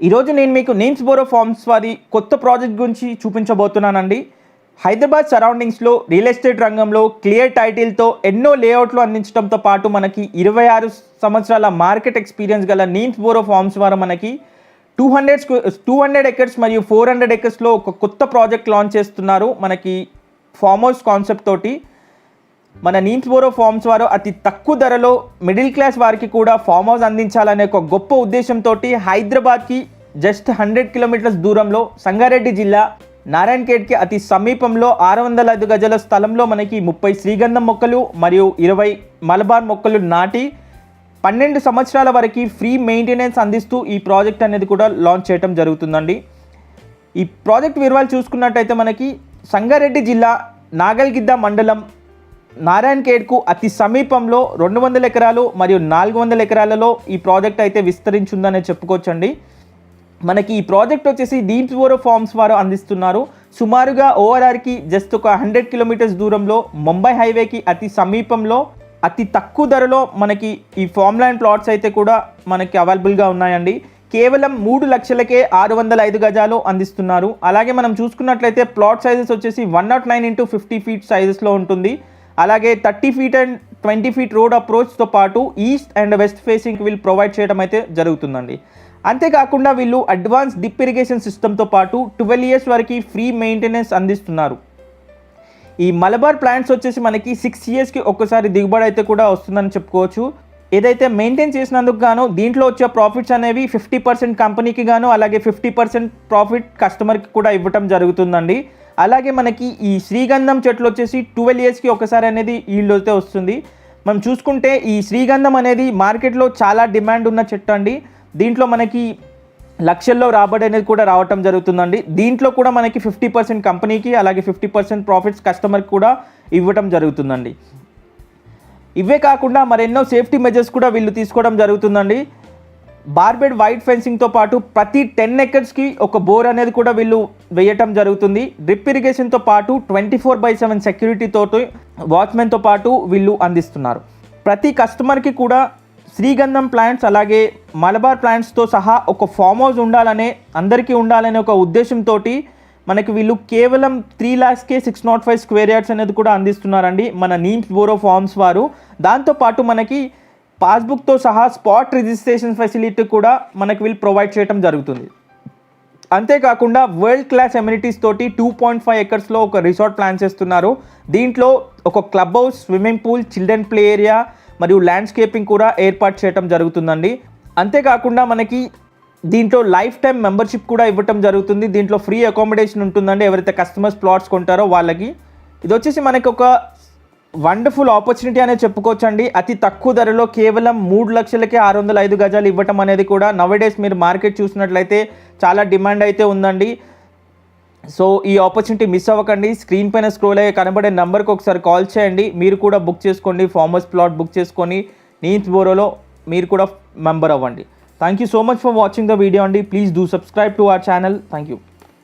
ఈరోజు నేను మీకు నేమ్స్ బోరో ఫార్మ్స్ వారి కొత్త ప్రాజెక్ట్ గురించి చూపించబోతున్నానండి. హైదరాబాద్ సరౌండింగ్స్లో రియల్ ఎస్టేట్ రంగంలో క్లియర్ టైటిల్తో ఎన్నో లేఅవుట్లు అందించడంతో పాటు మనకి ఇరవై ఆరు సంవత్సరాల మార్కెట్ ఎక్స్పీరియన్స్ గల నీమ్స్ బోరో ఫార్మ్స్ వారు మనకి two hundred two hundred acres మరియు ఫోర్ హండ్రెడ్ ఎకర్స్లో ఒక కొత్త ప్రాజెక్ట్ లాంచ్ చేస్తున్నారు మనకి ఫార్మ్ హౌస్ కాన్సెప్ట్ తోటి. మన నీమ్స్ బోరో ఫార్మ్స్ వారు అతి తక్కువ ధరలో మిడిల్ క్లాస్ వారికి కూడా ఫామ్ హౌస్ అందించాలనే ఒక గొప్ప ఉద్దేశంతో హైదరాబాద్కి జస్ట్ హండ్రెడ్ కిలోమీటర్స్ దూరంలో సంగారెడ్డి జిల్లా నారాయణఖేడ్కి అతి సమీపంలో ఆరు వందల ఐదు గజల స్థలంలో మనకి ముప్పై శ్రీగంధం మొక్కలు మరియు ఇరవై మలబార్ మొక్కలు నాటి పన్నెండు సంవత్సరాల వరకు ఫ్రీ మెయింటెనెన్స్ అందిస్తూ ఈ ప్రాజెక్ట్ అనేది కూడా లాంచ్ చేయడం జరుగుతుందండి. ఈ ప్రాజెక్ట్ వివరాలు చూసుకున్నట్టయితే మనకి సంగారెడ్డి జిల్లా నాగల్గిద్ద మండలం నారాయణఖేడ్కు అతి సమీపంలో రెండు వందల ఎకరాలు మరియు నాలుగు వందల ఎకరాలలో ఈ ప్రాజెక్ట్ అయితే విస్తరించిందనే చెప్పుకోవచ్చండి. మనకి ఈ ప్రాజెక్ట్ వచ్చేసి డీప్స్ ఓరో ఫార్మ్స్ వారు అందిస్తున్నారు. సుమారుగా ఓఆర్ఆర్కి జస్ట్ ఒక హండ్రెడ్ కిలోమీటర్స్ దూరంలో ముంబై హైవేకి అతి సమీపంలో అతి తక్కువ ధరలో మనకి ఈ ఫామ్ ల్యాండ్ ప్లాట్స్ అయితే కూడా మనకి అవైలబుల్గా ఉన్నాయండి. కేవలం మూడు లక్షలకే ఆరు వందల ఐదు గజాలు అందిస్తున్నారు. అలాగే మనం చూసుకున్నట్లయితే ప్లాట్ సైజెస్ వచ్చేసి one nought nine into fifty feet సైజెస్లో ఉంటుంది. అలాగే thirty feet and twenty feet road అప్రోచ్తో పాటు east and west facing will provide చేయడం అయితే జరుగుతుందండి. అంతేకాకుండా వీళ్ళు అడ్వాన్స్ డిప్ ఇరిగేషన్ సిస్టమ్తో పాటు ట్వెల్వ్ ఇయర్స్ వరకు ఫ్రీ మెయింటెనెన్స్ అందిస్తున్నారు. ఈ మలబార్ ప్లాంట్స్ వచ్చేసి మనకి సిక్స్ ఇయర్స్కి ఒక్కసారి దిగుబడి అయితే కూడా వస్తుందని చెప్పుకోవచ్చు. ఏదైతే మెయింటైన్ చేసినందుకు గాను దీంట్లో వచ్చే ప్రాఫిట్స్ అనేవి ఫిఫ్టీ పర్సెంట్ కంపెనీకి గాను అలాగే ఫిఫ్టీ పర్సెంట్ ప్రాఫిట్ కస్టమర్కి కూడా ఇవ్వటం జరుగుతుందండి. అలాగే మనకి ఈ శ్రీగంధం చెట్లు వచ్చేసి ట్వెల్వ్ ఇయర్స్కి ఒకసారి అనేది ఈల్డ్ అయితే వస్తుంది. మనం చూసుకుంటే ఈ శ్రీగంధం అనేది మార్కెట్లో చాలా డిమాండ్ ఉన్న చెట్టు అండి. దీంట్లో మనకి లక్షల్లో రాబడి అనేది కూడా రావటం జరుగుతుందండి. దీంట్లో కూడా మనకి ఫిఫ్టీ పర్సెంట్ కంపెనీకి అలాగే ఫిఫ్టీ పర్సెంట్ ప్రాఫిట్స్ కస్టమర్కి కూడా ఇవ్వటం జరుగుతుందండి. ఇవే కాకుండా మరెన్నో సేఫ్టీ మెజర్స్ కూడా వీళ్ళు తీసుకోవడం జరుగుతుందండి. బార్బెడ్ వైట్ ఫెన్సింగ్తో పాటు ప్రతి టెన్ ఎకర్స్కి ఒక బోర్ అనేది కూడా వీళ్ళు వేయటం జరుగుతుంది. డ్రిప్ ఇరిగేషన్తో పాటు ట్వంటీ ఫోర్ బై సెవెన్ సెక్యూరిటీతో వాచ్మెన్తో పాటు వీళ్ళు అందిస్తున్నారు. ప్రతి కస్టమర్కి కూడా శ్రీగంధం ప్లాంట్స్ అలాగే మలబార్ ప్లాంట్స్తో సహా ఒక ఫామ్ హౌస్ ఉండాలనే అందరికీ ఉండాలనే ఒక ఉద్దేశంతో మనకి వీళ్ళు కేవలం three ల్యాక్స్కే six nought five square yards అనేది కూడా అందిస్తున్నారండి మన నీమ్స్ బోరో ఫార్మ్స్ వారు. దాంతోపాటు మనకి పాస్బుక్తో సహా స్పాట్ రిజిస్ట్రేషన్ ఫెసిలిటీ కూడా మనకు వీళ్ళు ప్రొవైడ్ చేయడం జరుగుతుంది. అంతేకాకుండా వరల్డ్ క్లాస్ ఎమ్యూనిటీస్ తోటి టూ పాయింట్ ఫైవ్ ఎకర్స్లో ఒక రిసార్ట్ ప్లాన్ చేస్తున్నారు. దీంట్లో ఒక club house swimming pool children play area మరియు ల్యాండ్స్కేపింగ్ కూడా ఏర్పాటు చేయడం జరుగుతుందండి. అంతేకాకుండా మనకి దీంట్లో లైఫ్ టైం మెంబర్షిప్ కూడా ఇవ్వటం జరుగుతుంది. దీంట్లో ఫ్రీ అకామిడేషన్ ఉంటుందండి. ఎవరైతే కస్టమర్స్ ప్లాట్స్ కొంటారో వాళ్ళకి. ఇది వచ్చేసి మనకి ఒక వండర్ఫుల్ ఆపర్చునిటీ అనే చెప్పుకోవచ్చండి. అతి తక్కువ ధరలో కేవలం మూడు లక్షలకే ఆరు వందల ఐదు గజాలు ఇవ్వటం అనేది కూడా నవడేస్ మీరు మార్కెట్ చూసినట్లయితే చాలా డిమాండ్ అయితే ఉందండి. సో ఈ ఆపర్చునిటీ మిస్ అవ్వకండి. స్క్రీన్ పైన స్క్రోల్ అయ్యే కనబడే నెంబర్కి ఒకసారి కాల్ చేయండి. మీరు కూడా బుక్ చేసుకోండి. ఫార్మర్స్ ప్లాట్ బుక్ చేసుకొని నీన్స్ బోరోలో మీరు కూడా మెంబర్ అవ్వండి. Thank you so much for watching the video అండి. Please do subscribe to our channel thank you